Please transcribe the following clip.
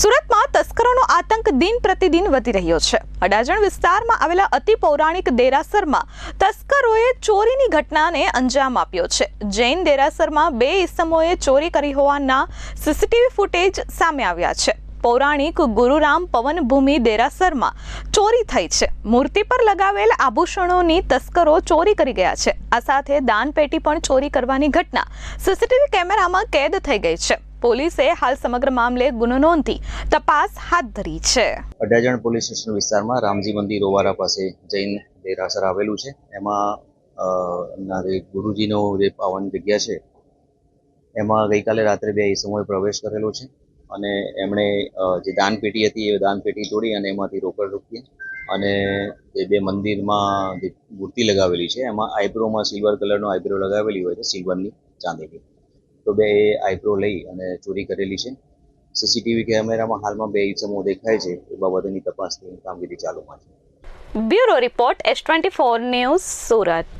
સુરતમાં તસ્કરોનો આતંક દિન પ્રતિદિન વધી રહ્યો છે. અડાજણ વિસ્તારમાં આવેલા અતિ પૌરાણિક દેરાસરમાં તસ્કરોએ ચોરીની ઘટનાને અંજામ આપ્યો છે. જૈન દેરાસરમાં બે ઇસમોએ ચોરી કરી હોવાના સીસીટીવી ફૂટેજ સામે આવ્યા છે. પૌરાણિક ગુરુરામ પવનભૂમિ દેરાસરમાં ચોરી થઈ છે. મૂર્તિ પર લગાવેલ આભૂષણોની તસ્કરો ચોરી કરી ગયા છે. આ સાથે દાનપેટી પણ ચોરી કરવાની ઘટના સીસીટીવી કેમેરામાં કેદ થઈ ગઈ છે. પોલીસે હાલ સમગ્ર મામલે ગુનો નોંધી તપાસ હાથ ધરી છે. અડાજણ પોલીસ સ્ટેશન વિસ્તારમાં રામજી મંદિર ઓવારા પાસે જૈન દેરાસર આવેલું છે. એમાં ગુરુજીનો જે પાવન જગ્યા છે, એમાં ગઈકાલે રાત્રે બે સમયે પ્રવેશ કરેલો છે અને એમણે જે દાનપેટી હતી એ દાનપેટી તોડી અને એમાંથી રોકડ રૂપિયા અને જે બે મંદિરમાં જે મૂર્તિ લગાવેલી છે, એમાં આઈબ્રોમાં સિલ્વર કલરનો આઈબ્રો લગાવેલી હોય છે, સિલ્વરની ચાંદીની. તો બે આઈબ્રો લઈ અને ચોરી કરેલી છે. સીસીટીવી કેમેરામાં હાલમાં બે ઇસમો દેખાય છે, એ બાબતની તપાસની કામગીરી ચાલુમાં છે. Bureau report S twenty four news Surat.